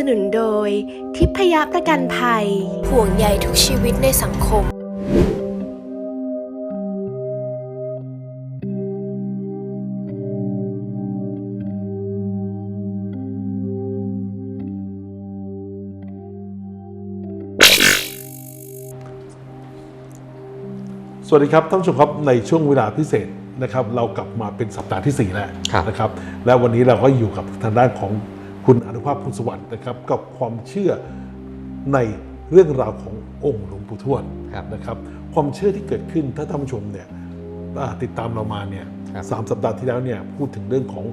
สนับสนุนโดย ทิพยประกันภัย ห่วงใยทุกชีวิตในสังคม สวัสดีครับท่านผู้ชมครับในช่วงเวลาพิเศษนะครับ เรากลับมาเป็นสัปดาห์ที่ 4 แล้วครับ นะครับ และวันนี้เราก็อยู่กับทางด้านของ คุณอนุภาพพุทธสวัสดิ์นะครับกับความเชื่อในเรื่องราวขององค์หลวงปู่ทวดครับนะครับ ความเชื่อที่เกิดขึ้นถ้าท่านผู้ชมเนี่ยอ่าติดตามเรามาเนี่ยครับสามสัปดาห์ที่แล้วเนี่ยพูดถึงเรื่องของ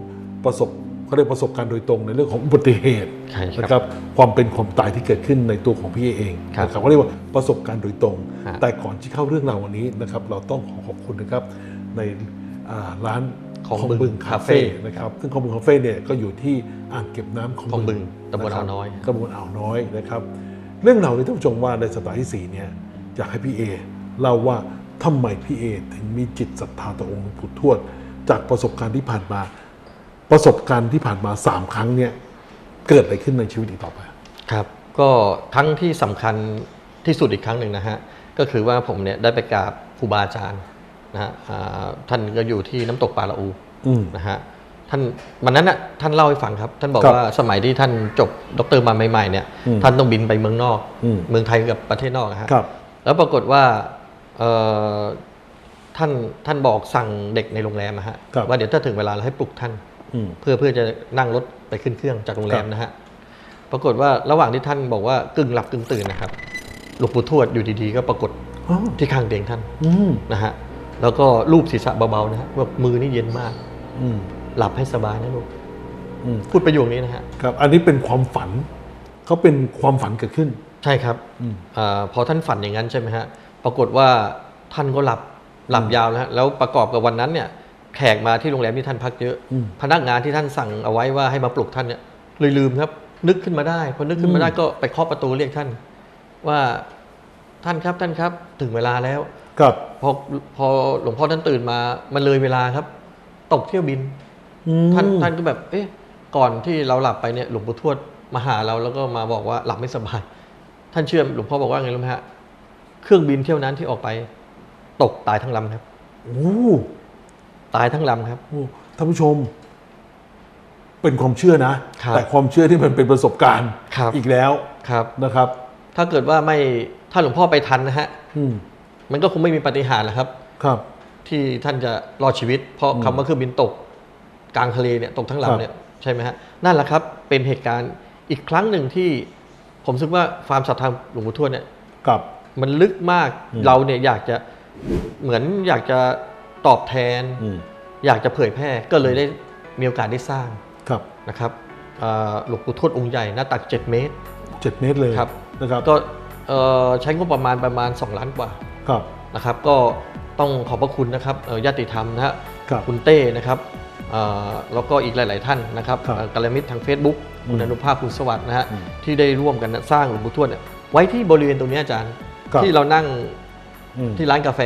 ประสบเขาเรียกประสบการณ์โดยตรงในเรื่องของอุบัติเหตุใช่ครับนะครับความเป็นความตายที่เกิดขึ้นในตัวของพี่เองครับนะครับเขาเรียกว่าประสบการณ์โดยตรงฮะแต่ก่อนที่เข้าเรื่องราววันนี้นะครับ เราต้องขอขอบคุณนะครับในอ่า ร้านของบึงคาคาเฟ่เฟ่นะครับซึ่งของบึงคาเฟ่เนี่ยก็อยู่ที่อ่างเก็บน้ำของของบึงตำบละครัอ่าวน้อยตำบลอ่าวน้อยนะครับ เรื่องราวนี้ท่านผู้ชมว่าในสัปดาห์ที่สี่เนี่ยอยากให้พี่เอเล่าว่าทำไมพี่เอถึงมีจิตศรัทธาต่อองค์หลวงปู่ทวด จากประสบการณ์ที่ผ่านมา ประสบการณ์ที่ผ่านมาสามครั้งเนี่ยเกิดอะไรขึ้นในชีวิตอีกต่อไปครับ ก็ครั้งที่สำคัญที่สุดอีกครั้งหนึ่งนะฮะก็คือว่าผมเนี่ยได้ไปกราบครูบาอาจารย์ นะฮะอ่าท่านก็อยู่ที่น้ำตกปาละอูอืมนะฮะท่านวันนั้นน่ะท่านเล่าให้ฟังครับ ท่านบอกครับว่าสมัยที่ท่านจบด็อกเตอร์มาใหม่ๆเนี่ยอืมท่านต้องบินไปเมืองนอกอืมเมืองไทยกับประเทศนอกอะฮะครับแล้วปรากฏว่าเอ่อท่านท่านบอกสั่งเด็กในโรงแรมอะฮะครับว่าเดี๋ยวถ้าถึงเวลาเราให้ปลุกท่านอืมเพื่อเพื่อจะนั่งรถไปขึ้นเครื่องจากโรงแรมครับนะฮะปรากฏว่าระหว่างที่ท่านบอกว่ากึ่งหลับกึ่งตื่นนะครับหลวงปู่ทวดอยู่ดีๆ ก็ปรากฏอ๋อที่ข้างเตียงท่านอืมนะฮะ แล้วก็ลูบศีรษะเบาๆนะฮะว่ามือนี่เย็นมาก อืมหลับให้สบายนะลูกอืมพูดประโยคนี้นะฮะ ครับ อันนี้เป็นความฝันเขาเป็นความฝันเกิดขึ้น ใช่ครับอืม อาพอท่านฝันอย่างนั้นใช่ไหมฮะ ปรากฏว่าท่านก็หลับหลับยาวนะฮะแล้วประกอบกับวันนั้นเนี่ยแขกมาที่โรงแรมที่ท่านพักเยอะ อืม พนักงานที่ท่านสั่งเอาไว้ว่าให้มาปลุกท่านเนี่ยเลยลืมครับ นึกขึ้นมาได้พอนึกขึ้นมาได้ก็ไปเคาะประตูเรียกท่าน ว่าท่านครับท่านครับ ถึงเวลาแล้ว ครับพอพอหลวงพ่อท่านตื่นมามันเลยเวลาครับ ตกเที่ยวบินอืมท่านท่านก็แบบ เอ๊ะ ก่อนที่เราหลับไปเนี่ยหลวงปู่ทวดมาหาเราแล้วก็มาบอกว่าหลับไม่สบาย ท่านเชื่อหลวงพ่อบอกว่าไงรู้ไหมฮะเครื่องบินเที่ยวนั้นที่ออกไป ตกตายทั้งลำครับโอ้ตายทั้งลำครับโหท่านผู้ชม เป็นความเชื่อนะครับแต่ความเชื่อที่มันเป็นประสบการณ์ครับอีกแล้วครับนะครับ ถ้าเกิดว่าไม่ถ้าหลวงพ่อไปทันนะฮะอื มมันก็คงไม่มีปาฏิหารย์แล้วครับ ครับ ที่ท่านจะรอดชีวิต เพราะอืมคำว่าเครื่องบินตกกลางทะเลเนี่ยตกทั้งครับลำเนี่ยใช่ไหมฮะนั่นแหละครับเป็นเหตุการณ์อีกครั้งหนึ่งที่ผมคิดว่าความศรัทธาหลวงปู่ทวดเนี่ยกับ มันลึกมากอืมเราเนี่ยอยากจะเหมือนอยากจะตอบแทน อืมอยากจะเผยแพร่ก็เลยได้มีโอกาสได้สร้างครับนะครับอ่าหลวงปู่ทวดองค์ใหญ่หน้าตัก 7 เมตร เจ็ดเมตรเลยครับ นะครับ ก็เอ่อใช้งบประมาณประมาณ 2 ล้านกว่า ครับ นะครับ ก็ต้องขอบพระคุณนะครับเอ่อญาติธรรมนะฮะครับคุณเต้นะครับเอ่อแล้วก็อีกหลาย ๆ ท่านนะครับครับเอ่อกัลยาณมิตรทาง Facebook คุณอืมอนุภาพคุณสวัสดิ์นะฮะอืมที่ได้ร่วมกันสร้างหลวงปู่ทวดเนี่ยไว้ที่บริเวณตรงนี้อาจารย์ครับที่เรานั่งอืมที่ร้านกาแฟ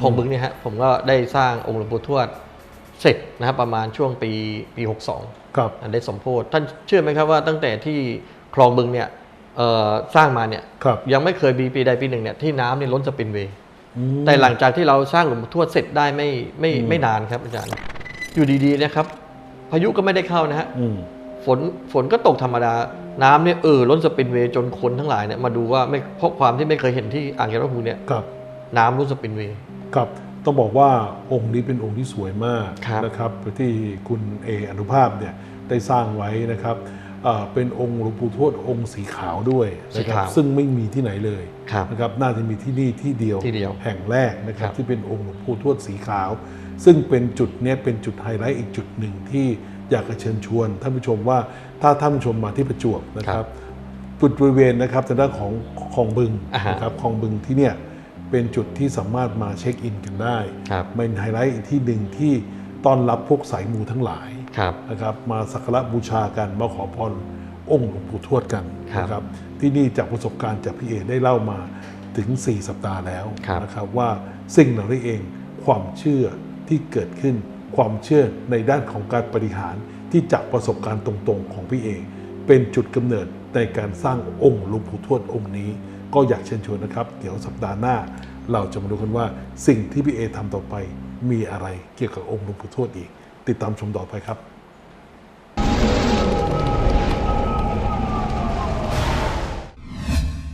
ของบึงเนี่ยฮะผมก็ได้สร้างองค์หลวงปู่ทวดเสร็จนะครับประมาณช่วงปีปี 62 ครับอันได้สมโพธิท่านเชื่อไหมครับว่าตั้งแต่ที่คลองบึงเนี่ยเอ่อ สร้างมาเนี่ยครับยังไม่เคยมีปีใดปีหนึ่งเนี่ยที่น้ำเนี่ยล้นสปินเวย์อืมแต่หลังจากที่เราสร้างหลวงปู่ทวดเสร็จได้ไม่ไม่อืมไม่นานครับอาจารย์ อยู่ดีๆนะครับ พายุก็ไม่ได้เข้านะฮะอืมฝนฝนก็ตกธรรมดา น้ำเนี่ยเออล้นสปินเวย์จนคนทั้งหลายเนี่ยมาดูว่าไม่เพราะความที่ไม่เคยเห็นที่อ่างเก็บน้ำพุเนี่ยครับน้ำล้นสปินเวย์ครับต้องบอกว่าองค์นี้เป็นองค์ที่สวยมากครับนะครับที่คุณเออนุภาพเนี่ยได้สร้างไว้นะครับ เอ่อเป็นองค์หลวงปู่ทวดองค์สีขาวด้วยนะคสีรับขาวซึ่งไม่มีที่ไหนเลยครับนะครับน่าจะมีที่นี่ที่เดียวที่เดียวแห่งแรกนะครับครับที่เป็นองค์หลวงปู่ทวดสีขาว ซึ่งเป็นจุดเนี้ยเป็นจุดไฮไลท์อีกจุดหนึ่งที่อยากจะเชิญชวนท่านผู้ชมว่าถ้าท่านผู้ชมมาที่ประจวบนะครับจุดบริเวณนะครับทางด้านของคลองบึงอ่าฮะนะครับคลองบึงที่เนี่ยเป็นจุดที่สามารถมาเช็คอินกันได้ครับเป็นไฮไลท์อีกที่หนึ่งที่ต้อนรับพวกสายมูทั้งหลาย ครับนะครับมาสักการะบูชากันมาขอพรองค์หลวงปู่ทวดกันครับนะครับที่นี่จากประสบการณ์จากพี่เอได้เล่ามาถึง 4 สัปดาห์แล้วครับนะครับว่าสิ่งเหล่านี้เองความเชื่อที่เกิดขึ้นความเชื่อในด้านของการบริหารที่จากประสบการณ์ตรงๆของพี่เอเป็นจุดกำเนิดในการสร้างองค์หลวงปู่ทวดองค์นี้ ก็อยากเชิญชวนนะครับ เดี๋ยวสัปดาห์หน้า เราจะมาดูกันว่าสิ่งที่พี่เอทำต่อไปมีอะไรเกี่ยวกับองค์หลวงปู่ทวดอีก ติดตามชมต่อไปครับ